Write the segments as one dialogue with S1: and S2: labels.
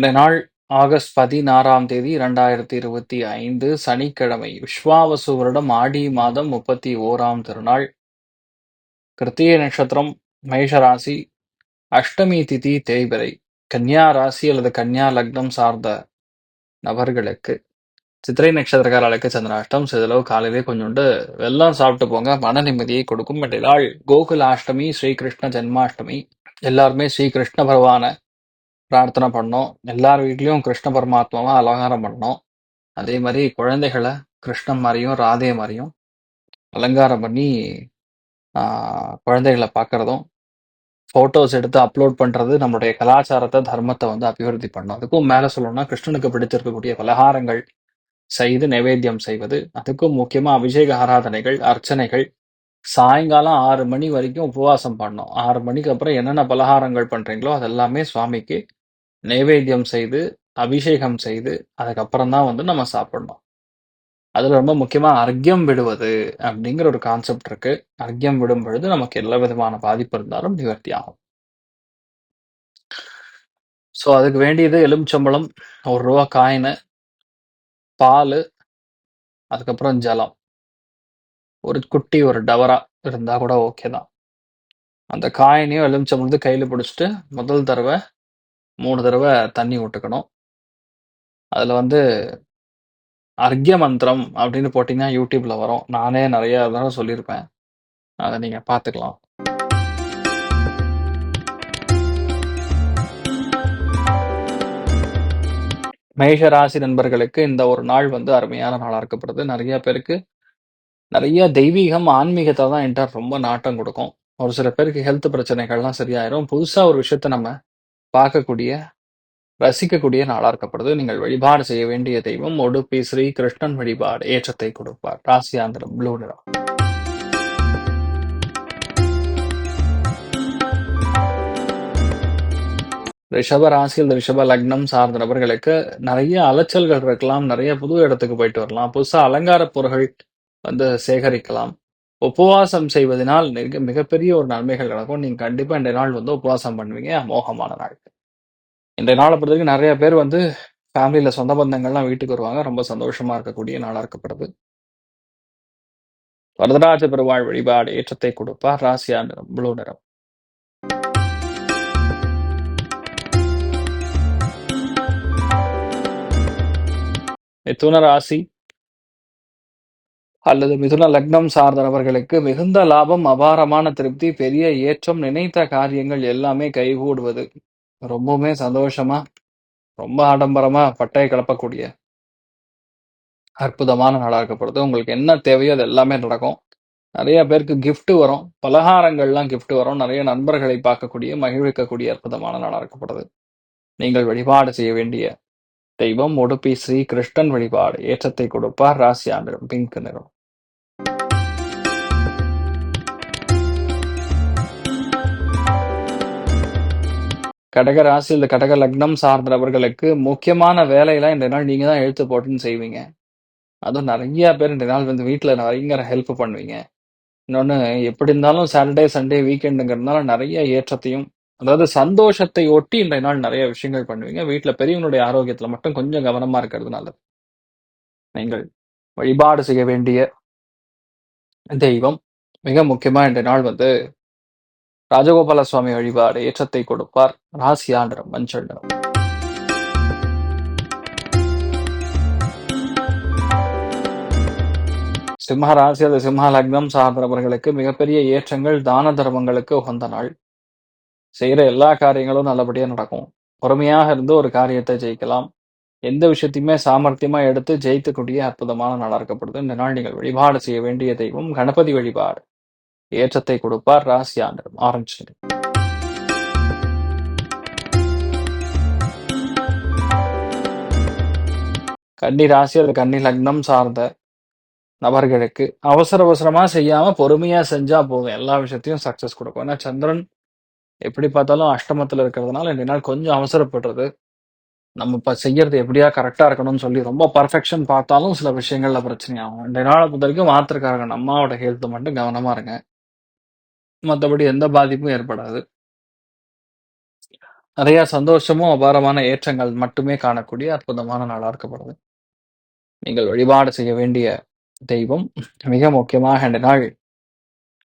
S1: இந்த நாள் ஆகஸ்ட் பதினாறாம் தேதி இரண்டாயிரத்தி இருபத்தி ஐந்து சனிக்கிழமை. விஸ்வாவசு வருடம் ஆடி மாதம் முப்பத்தி ஓராம் திருநாள். கிருத்திய நட்சத்திரம் மேஷராசி அஷ்டமி திதி தேய்பிரை. கன்னியா ராசி அல்லது கன்னியா லக்னம் சார்ந்த நபர்களுக்கு சித்திரை நட்சத்திரக்காரர்களுக்கு சந்திராஷ்டம். சிறிதளவு காலையிலே கொஞ்சோண்டு வெள்ளம் சாப்பிட்டு போங்க. மன நிம்மதியை கொடுக்கும். இன்றைய நாள் கோகுல அஷ்டமி ஸ்ரீகிருஷ்ண ஜென்மாஷ்டமி. எல்லாருமே ஸ்ரீகிருஷ்ண பகவான பிரார்த்தனை பண்ணோம். எல்லார் வீட்லேயும் கிருஷ்ண பரமாத்மாவை அலங்காரம் பண்ணோம். அதே மாதிரி குழந்தைகளை கிருஷ்ணன் மாதிரியும் ராதே மாதிரியும் அலங்காரம் பண்ணி குழந்தைகளை பார்க்குறதும் ஃபோட்டோஸ் எடுத்து அப்லோட் பண்ணுறது நம்மளுடைய கலாச்சாரத்தை தர்மத்தை வந்து அபிவிருத்தி பண்ணோம். அதுக்கும் மேலே சொல்லணும்னா கிருஷ்ணனுக்கு பிடித்திருக்கக்கூடிய பலகாரங்கள் செய்து நைவேத்தியம் செய்வது. அதுக்கும் முக்கியமாக அபிஷேக ஆராதனைகள் அர்ச்சனைகள். சாயங்காலம் ஆறு மணி வரைக்கும் உபவாசம் பண்ணோம். ஆறு மணிக்கு அப்புறம் என்னென்ன பலகாரங்கள் பண்ணுறீங்களோ அதெல்லாமே சுவாமிக்கு நைவேத்தியம் செய்து அபிஷேகம் செய்து அதுக்கப்புறம் தான் வந்து நம்ம சாப்பிடணும். அதுல ரொம்ப முக்கியமா அர்க்கியம் விடுவது அப்படிங்கிற ஒரு கான்செப்ட் இருக்கு. அர்க்கியம் விடும் பொழுது நமக்கு எல்லா விதமான பாதிப்பு இருந்தாலும் நிவர்த்தி ஆகும். ஸோ அதுக்கு வேண்டியது எலுமிச்சம்பழம் ஒரு ரூபா காயின் பால் அதுக்கப்புறம் ஜலம். ஒரு குட்டி ஒரு டவரா இருந்தா கூட ஓகே தான். அந்த காயினையும் எலுமிச்சம்பழத்தையும் கையில் பிடிச்சிட்டு முதல் தடவை மூணு தடவை தண்ணி விட்டுக்கணும் அதில் வந்து அர்க்ய மந்திரம் அப்படின்னு போட்டிங்கன்னா யூடியூப்ல வரும். நானே நிறைய தடவை சொல்லியிருப்பேன். அதை நீங்கள் பார்த்துக்கலாம். மேஷ ராசி நண்பர்களுக்கு இந்த ஒரு நாள் வந்து அருமையான நாளாக இருக்கப்படுது நிறைய பேருக்கு நிறைய தெய்வீகம் ஆன்மீகத்தை தான் என்கிட்ட ரொம்ப நாட்டம் கொடுக்கும். ஒரு சில பேருக்கு ஹெல்த் பிரச்சனைகள்லாம் சரியாயிரும். புதுசாக ஒரு விஷயத்த நம்ம பார்க்கக்கூடிய ரசிக்கக்கூடிய நாளா இருக்கப்படுது. நீங்கள் வழிபாடு செய்ய வேண்டிய தெய்வம் ஒடுப்பி ஸ்ரீ கிருஷ்ணன் வழிபாடு ஏற்றத்தை கொடுப்பார். ராசியாந்திரம் ப்ளூ நிறம். ரிஷப ராசியில் ரிஷப லக்னம் சார்ந்த நபர்களுக்கு நிறைய அலைச்சல்கள் இருக்கலாம். நிறைய புது இடத்துக்கு போயிட்டு வரலாம். புதுசா அலங்கார பொருட்கள் வந்து சேகரிக்கலாம். உபவாசம் செய்வதனால் மிக மிகப்பெரிய ஒரு நன்மைகள் நடக்கும். நீங்க கண்டிப்பா இந்த நாள் வந்து உபவாசம் பண்ணுவீங்க. அமோகமான நாள். இந்த நாளை பொறுத்தவரைக்கும் நிறைய பேர் வந்து ஃபேமிலியில சொந்த பந்தங்கள்லாம் வீட்டுக்கு வருவாங்க. ரொம்ப சந்தோஷமா இருக்கக்கூடிய நாளாக இருக்கப்படுது. வரதராஜ பெருவாழ் வழிபாடு ஏற்றத்தை கொடுப்பார். ராசியா நிறம் ப்ளூ நிறம். மிதுன ராசி அல்லது மிதுன லக்னம் சார்ந்தவர்களுக்கு மிகுந்த லாபம் அபாரமான திருப்தி பெரிய ஏற்றம் நினைத்த காரியங்கள் எல்லாமே கைகூடுவது. ரொம்பவுமே சந்தோஷமா ரொம்ப ஆடம்பரமா பட்டையை கிளப்பக்கூடிய அற்புதமான நாளா இருக்கப்படுது. உங்களுக்கு என்ன தேவையோ அது எல்லாமே நடக்கும். நிறைய பேருக்கு கிஃப்ட் வரும். பலகாரங்கள்லாம் கிஃப்ட் வரும். நிறைய நண்பர்களை பார்க்கக்கூடிய மகிழ்விக்கக்கூடிய அற்புதமான நாளா இருக்கப்படுது. நீங்கள் வழிபாடு செய்ய வேண்டிய தெய்வம் உடுப்பி ஸ்ரீ கிருஷ்ணன் வழிபாடு. ஏற்றத்தை கொடுப்பார். ராசி ஆண்டு பிங்க் நிறம். கடக ராசி இந்த கடக லக்னம் சார்ந்தவர்களுக்கு முக்கியமான வேலையெல்லாம் இந்த நாள் நீங்கள் தான் எழுத்து போட்டுன்னு செய்வீங்க. அதுவும் நிறைய பேர் இந்த நாள் வந்து வீட்டில் நிறைய ஹெல்ப் பண்ணுவீங்க. இன்னொன்று எப்படி இருந்தாலும் சாட்டர்டே சண்டே வீக்கெண்டுங்கிறதுனால நிறைய ஏற்றத்தையும் அதாவது சந்தோஷத்தை ஒட்டி இன்றைய நாள் நிறைய விஷயங்கள் பண்ணுவீங்க. வீட்டில் பெரியவங்களுடைய ஆரோக்கியத்தில் மட்டும் கொஞ்சம் கவனமாக இருக்கிறது நல்லது. நீங்கள் வழிபாடு செய்ய வேண்டிய தெய்வம் மிக முக்கியமாக இன்றைய நாள் வந்து ராஜகோபால சுவாமி வழிபாடு ஏற்றத்தை கொடுப்பார். ராசியா நிறம் மஞ்சள் நிறம் சிம்ம ராசி அது சிம்ம லக்னம் சார்ந்தவர்களுக்கு மிகப்பெரிய ஏற்றங்கள் தான தர்மங்களுக்கு உகந்த நாள். செய்கிற எல்லா காரியங்களும் நல்லபடியாக நடக்கும். பொறுமையாக இருந்து ஒரு காரியத்தை ஜெயிக்கலாம். எந்த விஷயத்தையுமே சாமர்த்தியமா எடுத்து ஜெயிக்கக்கூடிய அற்புதமான நாளாக இருக்கப்படுது. இந்த நாள் நீங்கள் வழிபாடு செய்ய வேண்டிய தெய்வம் கணபதி வழிபாடு. ஏற்றத்தை கொடுப்பார் ராசி நிறம் ஆரஞ்சு. கன்னி ராசி அது கன்னி லக்னம் சார்ந்த நபர்களுக்கு அவசர அவசரமா செய்யாம பொறுமையா செஞ்சா போதும். எல்லா விஷயத்தையும் சக்சஸ் கொடுக்கும். ஏன்னா சந்திரன் எப்படி பார்த்தாலும் அஷ்டமத்துல இருக்கிறதுனால இந்த நாள் கொஞ்சம் அவசரப்படுறது. நம்ம இப்ப செய்யறது எப்படியா கரெக்டா இருக்கணும்னு சொல்லி ரொம்ப பர்ஃபெக்ஷன் பார்த்தாலும் சில விஷயங்கள்ல பிரச்சனை ஆகும். இந்த நாளை பொறுத்த வரைக்கும் மாத்திருக்காங்க அம்மாவோட ஹெல்த் மட்டும் கவனமா இருங்க. மற்றபடி எந்த பாதிப்பும் ஏற்படாது. நிறைய சந்தோஷமும் அபாரமான ஏற்றங்கள் மட்டுமே காணக்கூடிய அற்புதமான நாளா இருக்கப்படுது நீங்கள் வழிபாடு செய்ய வேண்டிய தெய்வம் மிக முக்கியமாக இந்த நாள்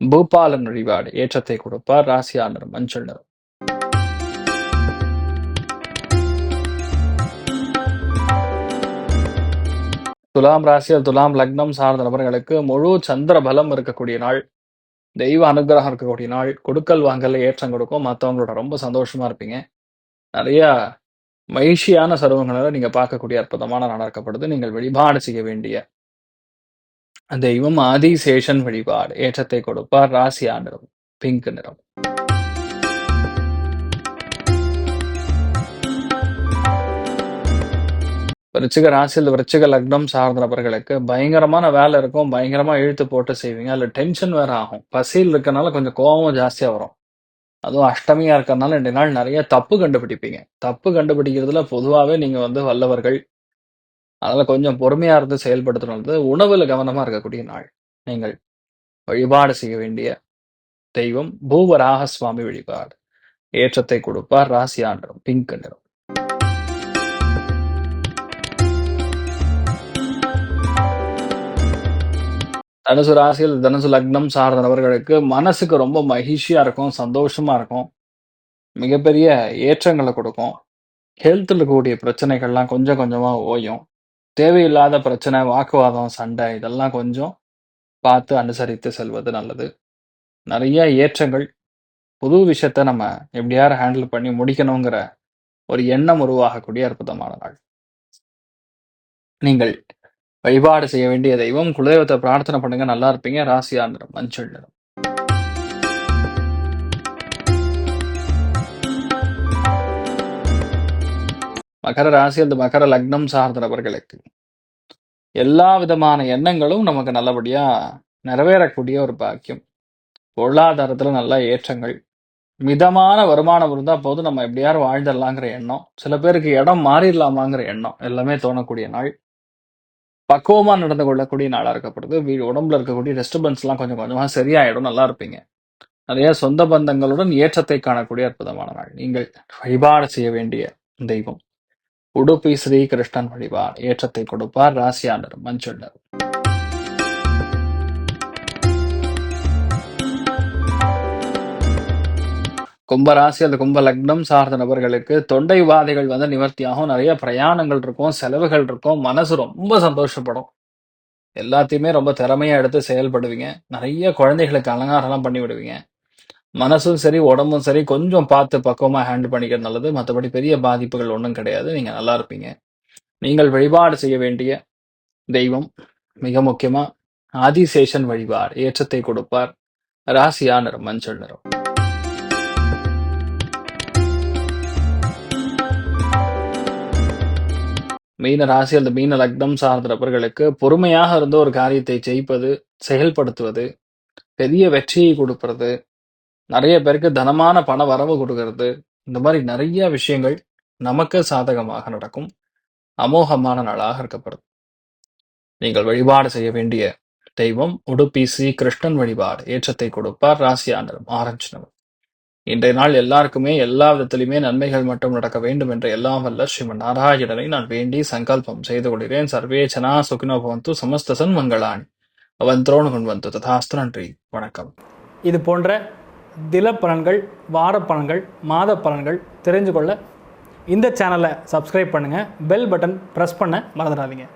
S1: பூபாலன் வழிபாடு. ஏற்றத்தை கொடுப்பார். ராசியா நிறம் மஞ்சள் நிறம். துலாம் ராசியில் துலாம் லக்னம் சார்ந்த நபர்களுக்கு முழு சந்திர பலம் இருக்கக்கூடிய நாள். தெய்வ அனுகிரகம் இருக்கக்கூடிய நாள் கொடுக்கல் வாங்கல ஏற்றம் கொடுக்கும். மற்றவங்களோட ரொம்ப சந்தோஷமா இருப்பீங்க. நிறைய மகிழ்ச்சியான சருவங்களை நீங்க பார்க்கக்கூடிய அற்புதமான நாளாக இருக்கப்படுது. நீங்கள் வழிபாடு செய்ய வேண்டிய தெய்வம் ஆதிசேஷன் வழிபாடு ஏற்றத்தை கொடுப்பார். ராசியா நிறம் பிங்க் நிறம். விருச்சிக ராசியில் விருச்சிக லக்னம் சார்ந்த நபர்களுக்கு பயங்கரமான வேலை இருக்கும். பயங்கரமா இழுத்து போட்டு செய்வீங்க. அதுல டென்ஷன் வேற ஆகும். பசியில் இருக்கறனால கொஞ்சம் கோபமும் ஜாஸ்தியா வரும். அதுவும் அஷ்டமியா இருக்கறனால ரெண்டு நாள் நிறைய தப்பு கண்டுபிடிப்பீங்க. தப்பு கண்டுபிடிக்கிறதுல பொதுவாகவே நீங்க வந்து வல்லவர்கள். அதனால கொஞ்சம் பொறுமையா இருந்து செயல்படுத்துறது உணவுல கவனமா இருக்கக்கூடிய நாள். நீங்கள் வழிபாடு செய்ய வேண்டிய தெய்வம் பூவராக சுவாமி வழிபாடு. ஏற்றத்தை கொடுப்பார். ராசியா நிறம் பிங்க் நிறம் தனுசு ராசியில் தனுசு லக்னம் சார்ந்த நபர்களுக்கு மனசுக்கு ரொம்ப மகிழ்ச்சியாக இருக்கும் சந்தோஷமாக இருக்கும். மிகப்பெரிய ஏற்றங்களை கொடுக்கும். ஹெல்த்தில் இருக்கக்கூடிய பிரச்சனைகள்லாம் கொஞ்சம் கொஞ்சமாக ஓயும். தேவையில்லாத பிரச்சனை வாக்குவாதம் சண்டை இதெல்லாம் கொஞ்சம் பார்த்து அனுசரித்து செல்வது நல்லது. நிறைய ஏற்றங்கள். புது விஷயத்த நம்ம எப்படியாவது ஹேண்டில் பண்ணி முடிக்கணுங்கிற ஒரு எண்ணம் உருவாகக்கூடிய அற்புதமான நாள். நீங்கள் வழிபாடு செய்ய வேண்டிய தெய்வம் குலதெய்வத்தை பிரார்த்தனை பண்ணுங்க நல்லா இருப்பீங்க. ராசியா நிறம் மஞ்சள் நிறம். மகர ராசி அந்த மகர லக்னம் சார்ந்த நபர்களுக்கு எல்லா விதமான எண்ணங்களும் நமக்கு நல்லபடியா நிறைவேறக்கூடிய ஒரு பாக்கியம். பொருளாதாரத்துல நல்ல ஏற்றங்கள். மிதமான வருமானம் இருந்தா போதும் நம்ம எப்படியாரும் வாழ்ந்துடலாங்கிற எண்ணம். சில பேருக்கு இடம் மாறிடலாமாங்கிற எண்ணம். எல்லாமே தோணக்கூடிய நாள். பக்குவமா நடந்து கொள்ளக்கூடிய நாளா இருக்கப்படுது. வீடு உடம்புல இருக்கக்கூடிய டிஸ்டர்பன்ஸ்லாம் கொஞ்சம் கொஞ்சமா சரியாயிடும். நல்லா இருப்பீங்க. நிறைய சொந்த பந்தங்களுடன் ஏற்றத்தை காணக்கூடிய அற்புதமான நாள். நீங்கள் வழிபாடு செய்ய வேண்டிய தெய்வம். உடுப்பி ஸ்ரீ கிருஷ்ணன் வழிபாடு. ஏற்றத்தை கொடுப்பார் ராசியாளர் மஞ்சள். கும்பராசி அந்த கும்ப லக்னம் சார்ந்த நபர்களுக்கு தொண்டை உபாதைகள் வந்து நிவர்த்தியாகும். நிறைய பிரயாணங்கள் இருக்கும் செலவுகள் இருக்கும் மனசு ரொம்ப சந்தோஷப்படும். எல்லாத்தையுமே ரொம்ப திறமையா எடுத்து செயல்படுவீங்க. நிறைய குழந்தைகளுக்கு அலங்காரம்லாம் பண்ணி விடுவீங்க. மனசும் சரி உடம்பும் சரி கொஞ்சம் பார்த்து பக்குவமாக ஹேண்டில் பண்ணிக்கிறது நல்லது. மற்றபடி பெரிய பாதிப்புகள் ஒன்றும் கிடையாது. நீங்கள் நல்லா இருப்பீங்க. நீங்கள் வழிபாடு செய்ய வேண்டிய தெய்வம் மிக முக்கியமாக ஆதிசேஷன் வழிபாடு ஏற்றத்தை கொடுப்பார். ராசியா நிறம் மஞ்சள் நிறம். மீன ராசி அல்லது மீன லக்னம் சார்ந்த நபர்களுக்கு பொறுமையாக இருந்து ஒரு காரியத்தை ஜெயிப்பது செயல்படுத்துவது பெரிய வெற்றியை கொடுப்பது நிறைய பேருக்கு தனமான பண வரவு கொடுக்கறது இந்த மாதிரி நிறைய விஷயங்கள் நமக்கு சாதகமாக நடக்கும். அமோகமான நாளாக இருக்கப்படுது நீங்கள் வழிபாடு செய்ய வேண்டிய தெய்வம் உடுப்பி ஸ்ரீ கிருஷ்ணன் வழிபாடு ஏற்றத்தை கொடுப்பார். ராசியாண்டர் ஆரஞ்சு நபர். இன்றைய நாள் எல்லாருக்குமே எல்லா விதத்திலுமே நன்மைகள் மட்டும் நடக்க வேண்டும் என்ற எல்லாம் வல்ல ஸ்ரீமன் நாராயணனை நான் வேண்டி சங்கல்பம் செய்து கொள்கிறேன். சர்வேச்சனா ஜனா சுகினோ பவந்து சமஸ்த சன்மங்களான் அவன் துரோணு கொண்டு வந்து ததாஸ்து நன்றி. வணக்கம்.
S2: இது போன்ற தில பலன்கள் வார பலன்கள் மாத பலன்கள் தெரிஞ்சு கொள்ள இந்த சேனலை சப்ஸ்கிரைப் பண்ணுங்கள் பெல் பட்டன் ப்ரெஸ் பண்ண மறந்துடாதீங்க.